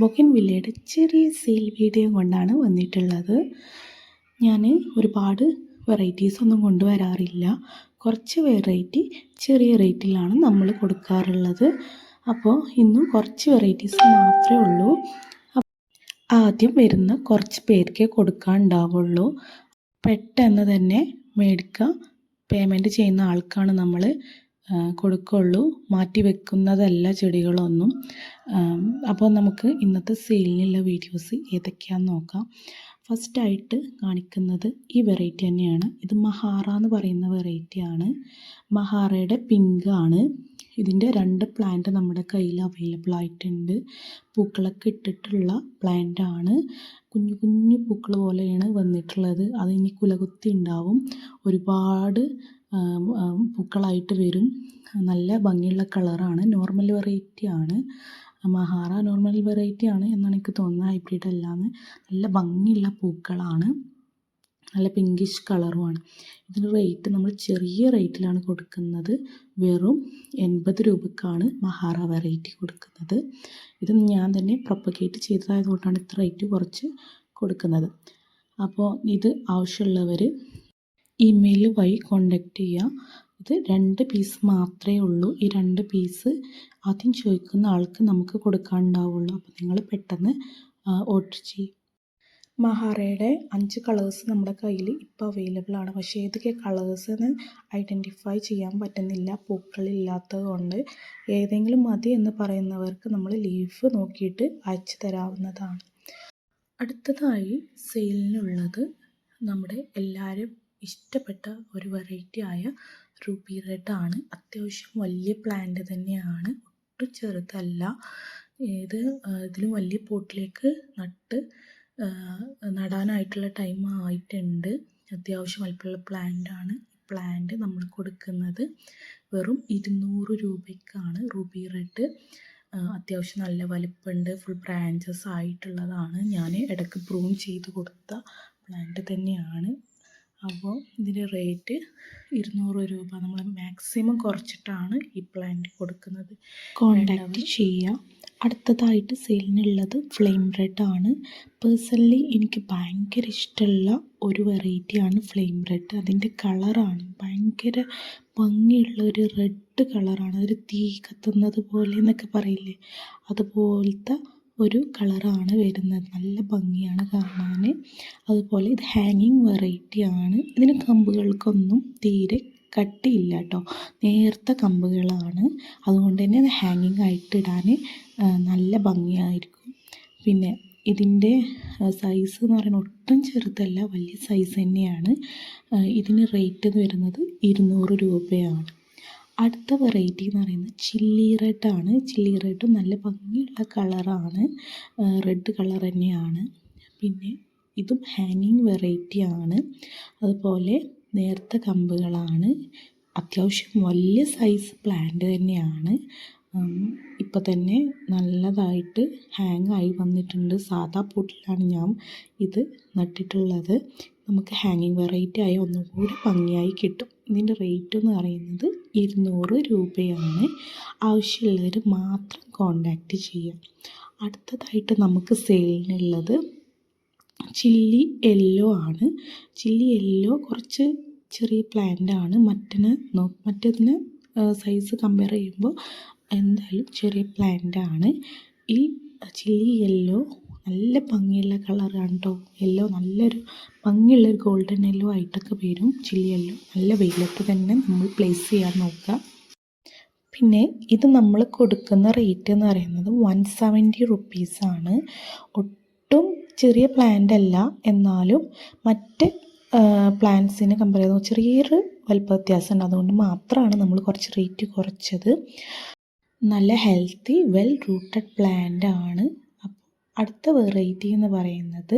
ബൊക്കിൻ വില്ലയുടെ ചെറിയ sale video കൊണ്ടാണ് വന്നിട്ടുള്ളത്. ഞാൻ ഒരുപാട് വെറൈറ്റീസ് ഒന്നും കൊണ്ടുവരാറില്ല. കുറച്ച് വെറൈറ്റി ചെറിയ റേറ്റിലാണ് നമ്മൾ കൊടുക്കാറുള്ളത്. അപ്പോൾ ഇന്നും കുറച്ച് വെറൈറ്റീസ് മാത്രമേ ഉള്ളൂ. ആദ്യം വരുന്ന കുറച്ച് പേർക്കേ കൊടുക്കാനുണ്ടാവുള്ളൂ. പെട്ടെന്ന് തന്നെ മേടിക്കുക പേയ്മെന്റ് ചെയ്യുന്ന ആൾക്കാണ് നമ്മൾ കൊടുക്കുള്ളൂ. മാറ്റി വെക്കുന്നതല്ല ചെടികളൊന്നും. അപ്പോൾ നമുക്ക് ഇന്നത്തെ സെയിലിനുള്ള വീഡിയോസ് ഏതൊക്കെയാണെന്ന് നോക്കാം. ഫസ്റ്റായിട്ട് കാണിക്കുന്നത് ഈ വെറൈറ്റി തന്നെയാണ്. ഇത് മഹാറ എന്ന് പറയുന്ന വെറൈറ്റിയാണ് മഹാറയുടെ പിങ്ക് ആണ്. ഇതിന്റെ രണ്ട് പ്ലാന്റ് നമ്മുടെ കയ്യിൽ അവൈലബിൾ ആയിട്ടുണ്ട്. പൂക്കളൊക്കെ ഇട്ടിട്ടുള്ള പ്ലാന്റ് ആണ്. കുഞ്ഞു കുഞ്ഞു പൂക്കൾ പോലെയാണ് വന്നിട്ടുള്ളത്. അത് ഇനി കുലകുത്തി ഉണ്ടാവും. ഒരുപാട് പൂക്കളായിട്ട് വരും. നല്ല ഭംഗിയുള്ള കളറാണ്. നോർമൽ വെറൈറ്റി ആണ്. മഹാറ നോർമൽ വെറൈറ്റി ആണ് എന്നാണ് എനിക്ക് തോന്നുന്നത്. ഹൈബ്രിഡ് അല്ലാന്ന്. നല്ല ഭംഗിയുള്ള പൂക്കളാണ്. നല്ല പിങ്കിഷ് കളറുമാണ് ഇതിന് റേറ്റ് നമ്മൾ ചെറിയ റേറ്റിലാണ് കൊടുക്കുന്നത്. വെറും എൺപത് രൂപക്കാണ് മഹാറ വെറൈറ്റി കൊടുക്കുന്നത്. ഇത് ഞാൻ തന്നെ പ്രൊപ്പഗേറ്റ് ചെയ്തതായതുകൊണ്ടാണ് ഇത്ര റേറ്റ് കുറച്ച് കൊടുക്കുന്നത്. അപ്പോൾ ഇത് ആവശ്യമുള്ളവർ ഇമെയിൽ വഴി കോണ്ടാക്റ്റ് ചെയ്യുക ഇത് രണ്ട് പീസ് മാത്രമേ ഉള്ളൂ. ഈ രണ്ട് പീസ് ആദ്യം ചോദിക്കുന്ന ആൾക്ക് നമുക്ക് കൊടുക്കാനുണ്ടാവുള്ളൂ. അപ്പോൾ നിങ്ങൾ പെട്ടെന്ന് ഓർഡർ ചെയ്യും. മഹാറയുടെ അഞ്ച് കളേഴ്സ് നമ്മുടെ കയ്യിൽ ഇപ്പോൾ അവൈലബിൾ ആണ്. പക്ഷേ ഏതൊക്കെ കളേഴ്സ് എന്ന് ഐഡന്റിഫൈ ചെയ്യാൻ പറ്റുന്നില്ല. പൂക്കളില്ലാത്തതുകൊണ്ട് ഏതെങ്കിലും മതി എന്ന് പറയുന്നവർക്ക് നമ്മൾ ലീഫ് നോക്കിയിട്ട് അയച്ചു തരാവുന്നതാണ്. അടുത്തതായി സെയിലിനുള്ളത് നമ്മുടെ എല്ലാവരും ഇഷ്ടപ്പെട്ട ഒരു വെറൈറ്റി ആയ റൂബി ആണ്. അത്യാവശ്യം വലിയ പ്ലാന്റ് തന്നെയാണ്. ഒട്ടും ചെറുതല്ല. ഏത് ഇതിലും വലിയ പോട്ടിലേക്ക് നട്ട് നടാനായിട്ടുള്ള ടൈം ആയിട്ടുണ്ട്. അത്യാവശ്യം വലിപ്പമുള്ള പ്ലാന്റ് ആണ്. പ്ലാന്റ് നമ്മൾ കൊടുക്കുന്നത് വെറും ഇരുന്നൂറ് രൂപയ്ക്കാണ് റൂബി റെഡ് അത്യാവശ്യം നല്ല വലിപ്പമുണ്ട്. ഫുൾ ബ്രാഞ്ചസ് ആയിട്ടുള്ളതാണ്. ഞാൻ ഇടയ്ക്ക് പ്രൂൺ ചെയ്ത് കൊടുത്ത പ്ലാന്റ് തന്നെയാണ്. അപ്പോൾ ഇതിന്റെ റേറ്റ് ഇരുന്നൂറ് രൂപ. നമ്മൾ മാക്സിമം കുറച്ചിട്ടാണ് ഈ പ്ലാന്റ് കൊടുക്കുന്നത്. കോണ്ടാക്ട് ചെയ്യാം. അടുത്തതായിട്ട് സെയിലിനുള്ളത് ഫ്ലെയിം റെഡ് ആണ്. പേഴ്സണലി എനിക്ക് ഭയങ്കര ഇഷ്ടമുള്ള ഒരു വെറൈറ്റിയാണ് ഫ്ലെയിം റെഡ് അതിന്റെ കളറാണ് ഭയങ്കര ഭംഗിയുള്ള ഒരു റെഡ് കളറാണ് അതൊരു തീ കത്തുന്നത് പോലെ എന്നൊക്കെ പറയില്ലേ? അതുപോലത്തെ ഒരു കളറാണ് വരുന്നത്. നല്ല ഭംഗിയാണ് കാണാൻ അതുപോലെ ഇത് ഹാങ്ങിങ് വെറൈറ്റി ആണ്. ഇതിന് കമ്പുകൾക്കൊന്നും തീരെ കട്ടിയില്ല കേട്ടോ നേർത്ത കമ്പുകളാണ്. അതുകൊണ്ട് തന്നെ അത് ഹാങ്ങിങ് ആയിട്ട് ഇടാൻ നല്ല ഭംഗിയായിരിക്കും. പിന്നെ ഇതിന്റെ സൈസ് എന്ന് പറയുന്നത് ഒട്ടും ചെറുതല്ല വലിയ സൈസ് തന്നെയാണ്. ഇതിന് റേറ്റ് വരുന്നത് ഇരുന്നൂറ് രൂപയാണ്. അടുത്ത വെറൈറ്റി എന്ന് പറയുന്നത് ചില്ലി റെഡാണ് ചില്ലി റെഡ് നല്ല ഭംഗിയുള്ള കളറാണ് റെഡ് കളർ തന്നെയാണ്. പിന്നെ ഇതും ഹാങ്ങിങ് വെറൈറ്റി ആണ്. അതുപോലെ നേർത്ത കമ്പുകളാണ്. അത്യാവശ്യം വലിയ സൈസ് പ്ലാന്റ് തന്നെയാണ്. ഇപ്പോൾ തന്നെ നല്ലതായിട്ട് ഹാങ് ആയി വന്നിട്ടുണ്ട്. സാധാ പോട്ടിലാണ് ഞാൻ ഇത് നട്ടിട്ടുള്ളത്. നമുക്ക് ഹാങ്ങിങ് വെറൈറ്റി ആയി ഒന്നുകൂടി ഭംഗിയായി കിട്ടും. ഇതിന്റെ റേറ്റ് എന്ന് പറയുന്നത് ഇരുന്നൂറ് രൂപയാണ്. ആവശ്യമുള്ളവർ മാത്രം കോണ്ടാക്റ്റ് ചെയ്യാം അടുത്തതായിട്ട് നമുക്ക് സെയിലിനുള്ളത് ചില്ലി യെല്ലോ ആണ്. ചില്ലി യെല്ലോ കുറച്ച് ചെറിയ പ്ലാന്റ് ആണ്. മറ്റന് മറ്റതിന് സൈസ് കമ്പയർ ചെയ്യുമ്പോൾ എന്തായാലും ചെറിയ പ്ലാന്റ് ആണ്. ഈ ചില്ലി യെല്ലോ നല്ല ഭംഗിയുള്ള കളറാണ് കേട്ടോ യെല്ലോ നല്ലൊരു ഭംഗിയുള്ളൊരു ഗോൾഡൻ യെല്ലോ ആയിട്ടൊക്കെ വരും. ചില്ലി യെല്ലോ നല്ല വെയിലത്ത് തന്നെ നമ്മൾ പ്ലേസ് ചെയ്യാൻ നോക്കുക. പിന്നെ ഇത് നമ്മൾ കൊടുക്കുന്ന റേറ്റ് എന്ന് പറയുന്നത് വൺ സെവന്റി റുപ്പീസാണ് ഒട്ടും ചെറിയ പ്ലാന്റ് അല്ല. എന്നാലും മറ്റ് പ്ലാന്റ്സിനെ കമ്പയർ ചെയ്ത് ചെറിയൊരു വലിപ്പ വ്യത്യാസം ഉണ്ട്. അതുകൊണ്ട് മാത്രമാണ് നമ്മൾ കുറച്ച് റേറ്റ് കുറച്ചത്. നല്ല ഹെൽത്തി വെൽ റൂട്ടഡ് പ്ലാന്റ് ആണ്. അടുത്ത വെറൈറ്റി എന്ന് പറയുന്നത്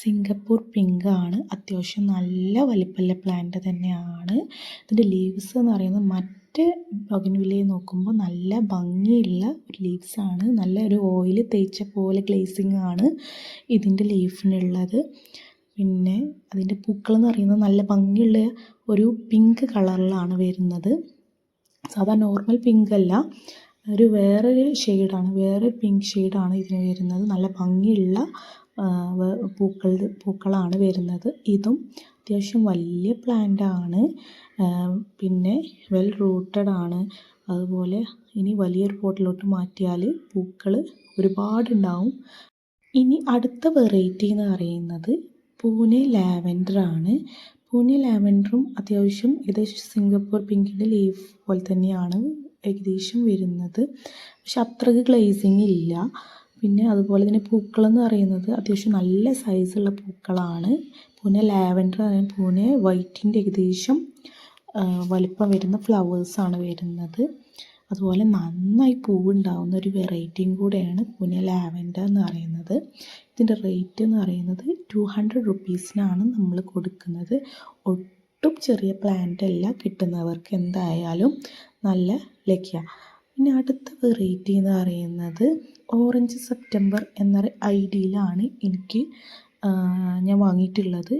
സിംഗപ്പൂർ പിങ്ക് ആണ്. അത്യാവശ്യം നല്ല വലിപ്പമുള്ള പ്ലാന്റ് തന്നെയാണ്. ഇതിന്റെ ലീവ്സ് എന്ന് പറയുന്നത് മറ്റ് ബൊഗൻവില്ലയെ നോക്കുമ്പോൾ നല്ല ഭംഗിയുള്ള ഒരു ലീവ്സ് ആണ്. നല്ല ഒരു ഓയിൽ തേച്ച പോലെ ഗ്ലേസിങ് ആണ് ഇതിന്റെ ലീഫിനുള്ളത് പിന്നെ അതിന്റെ പൂക്കൾ എന്ന് പറയുന്നത് നല്ല ഭംഗിയുള്ള ഒരു പിങ്ക് കളറിലാണ് വരുന്നത്. സാധാ നോർമൽ പിങ്ക് അല്ല. ഒരു വേറൊരു ഷെയ്ഡാണ് വേറെ പിങ്ക് ഷെയ്ഡാണ് ഇതിന് വരുന്നത്. നല്ല ഭംഗിയുള്ള പൂക്കൾ പൂക്കളാണ് വരുന്നത്. ഇതും അത്യാവശ്യം വലിയ പ്ലാന്റ് ആണ്. പിന്നെ വെൽ റൂട്ടഡ് ആണ്. അതുപോലെ ഇനി വലിയൊരു പോട്ടിലോട്ട് മാറ്റിയാൽ പൂക്കൾ ഒരുപാടുണ്ടാവും. ഇനി അടുത്ത വെറൈറ്റി എന്ന് പറയുന്നത് പൂനെ ലാവൻഡർ ആണ്. പൂനെ ലാവൻഡറും അത്യാവശ്യം ഏകദേശം സിംഗപ്പൂർ പിങ്കിന്റെ ലീഫ് പോലെ തന്നെയാണ് ഏകദേശം വരുന്നത്. പക്ഷെ അത്രയ്ക്ക് ഗ്ലേസിങ് ഇല്ല. പിന്നെ അതുപോലെ തന്നെ പൂക്കളെന്ന് പറയുന്നത് അത്യാവശ്യം നല്ല സൈസുള്ള പൂക്കളാണ്. പൂനെ ലാവൻഡർ പൂനെ വൈറ്റിന്റെ ഏകദേശം വലിപ്പം വരുന്ന ഫ്ലവേഴ്സാണ് വരുന്നത്. അതുപോലെ നന്നായി പൂവുണ്ടാവുന്ന ഒരു വെറൈറ്റിയും കൂടെയാണ് പൂനെ ലാവൻഡർ എന്ന് പറയുന്നത്. ഇതിന്റെ റേറ്റ് എന്ന് പറയുന്നത് ടു ഹൺഡ്രഡ് റുപ്പീസിനാണ് നമ്മൾ കൊടുക്കുന്നത്. ഒട്ടും ചെറിയ പ്ലാന്റ് അല്ല കിട്ടുന്നവർക്ക് എന്തായാലും നല്ല ലഭ്യ പിന്നെ അടുത്ത വെറൈറ്റി എന്ന് പറയുന്നത് ഓറഞ്ച് സെപ്റ്റംബർ എന്ന ഐ ഡിയിലാണ് എനിക്ക് ഞാൻ വാങ്ങിയിട്ടുള്ളത്.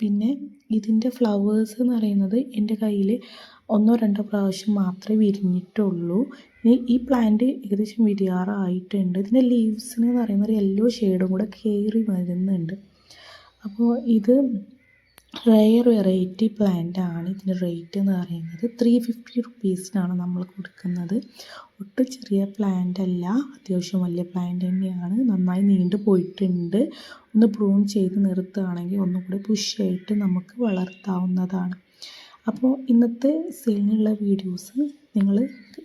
പിന്നെ ഇതിന്റെ ഫ്ലവേഴ്സ് എന്ന് പറയുന്നത് എന്റെ കയ്യിൽ ഒന്നോ രണ്ടോ പ്രാവശ്യം മാത്രമേ വിരിഞ്ഞിട്ടുള്ളൂ. ഈ പ്ലാന്റ് ഏകദേശം വിരിയാറായിട്ടുണ്ട്. ഇതിന്റെ ലീവ്സിന് എന്ന് പറയുന്ന ഒരു യെല്ലോ ഷെയ്ഡും കൂടെ കയറി വരുന്നുണ്ട്. അപ്പോൾ ഇത് റയർ വെറൈറ്റി പ്ലാന്റ് ആണ്. ഇതിന്റെ റേറ്റ് എന്ന് പറയുന്നത് ത്രീ ഫിഫ്റ്റി റുപ്പീസിനാണ് നമ്മൾ കൊടുക്കുന്നത്. ഒട്ടും ചെറിയ പ്ലാന്റ് അല്ല. അത്യാവശ്യം വലിയ പ്ലാന്റ് തന്നെയാണ്. നന്നായി നീണ്ടു പോയിട്ടുണ്ട്. ഒന്ന് പ്രൂൺ ചെയ്ത് നിർത്തുകയാണെങ്കിൽ ഒന്നും കൂടെ പുഷായിട്ട് നമുക്ക് വളർത്താവുന്നതാണ്. അപ്പോൾ ഇന്നത്തെ സെയിലിനുള്ള വീഡിയോസ് നിങ്ങൾ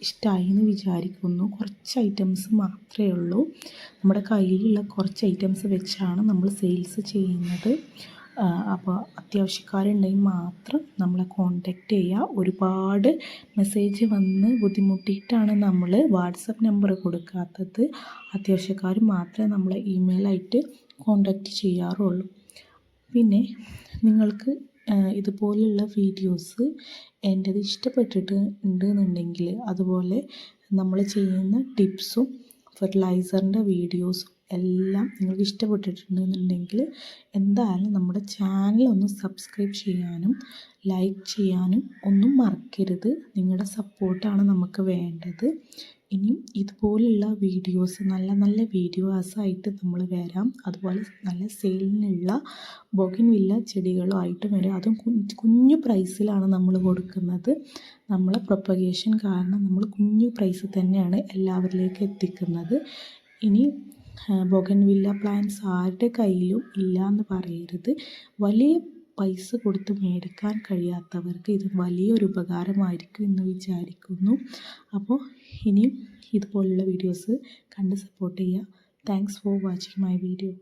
ഇഷ്ടമായി എന്ന് വിചാരിക്കുന്നു. കുറച്ച് ഐറ്റംസ് മാത്രമേ ഉള്ളൂ. നമ്മുടെ കയ്യിലുള്ള കുറച്ച് ഐറ്റംസ് വെച്ചാണ് നമ്മൾ സെയിൽസ് ചെയ്യുന്നത്. അപ്പോൾ അത്യാവശ്യക്കാരുണ്ടെങ്കിൽ മാത്രം നമ്മളെ കോണ്ടാക്റ്റ് ചെയ്യുക ഒരുപാട് മെസ്സേജ് വന്ന് ബുദ്ധിമുട്ടിയിട്ടാണ് നമ്മൾ വാട്സപ്പ് നമ്പർ കൊടുക്കാത്തത്. അത്യാവശ്യക്കാർ മാത്രമേ നമ്മളെ ഇമെയിലായിട്ട് കോണ്ടാക്റ്റ് ചെയ്യാറുള്ളൂ. പിന്നെ നിങ്ങൾക്ക് ഇതുപോലുള്ള വീഡിയോസ് എന്റെത് ഇഷ്ടപ്പെട്ടിട്ട് ഉണ്ട് എന്നുണ്ടെങ്കിൽ അതുപോലെ നമ്മൾ ചെയ്യുന്ന ടിപ്സും ഫെർട്ടിലൈസറിന്റെ വീഡിയോസും എല്ലാം നിങ്ങൾക്ക് ഇഷ്ടപ്പെട്ടിട്ടുണ്ടെന്നുണ്ടെങ്കിൽ എന്തായാലും നമ്മുടെ ചാനൽ ഒന്ന് സബ്സ്ക്രൈബ് ചെയ്യാനും ലൈക്ക് ചെയ്യാനും ഒന്നും മറക്കരുത്. നിങ്ങളുടെ സപ്പോർട്ടാണ് നമുക്ക് വേണ്ടത്. ഇനിയും ഇതുപോലുള്ള വീഡിയോസ് നല്ല നല്ല വീഡിയോസായിട്ട് നമ്മൾ വരാം. അതുപോലെ നല്ല സെയിലിനുള്ള ബോഗിൻവില്ല ആയിട്ട് വരാം. അതും കുഞ്ഞു പ്രൈസിലാണ് നമ്മൾ കൊടുക്കുന്നത്. നമ്മളെ പ്രൊപ്പഗേഷൻ കാരണം നമ്മൾ കുഞ്ഞു പ്രൈസ് തന്നെയാണ് എല്ലാവരിലേക്ക് എത്തിക്കുന്നത്. ഇനി ബൊഗൻവില്ല പ്ലാന്റ്സ് ആരുടെ കയ്യിലും ഇല്ല എന്ന് പറയരുത്. വലിയ പൈസ കൊടുത്ത് മേടിക്കാൻ കഴിയാത്തവർക്ക് ഇത് വലിയൊരു ഉപകാരമായിരിക്കും എന്ന് വിചാരിക്കുന്നു. അപ്പോൾ ഇനിയും ഇതുപോലുള്ള വീഡിയോസ് കണ്ട് സപ്പോർട്ട് ചെയ്യുക. Thanks for watching my video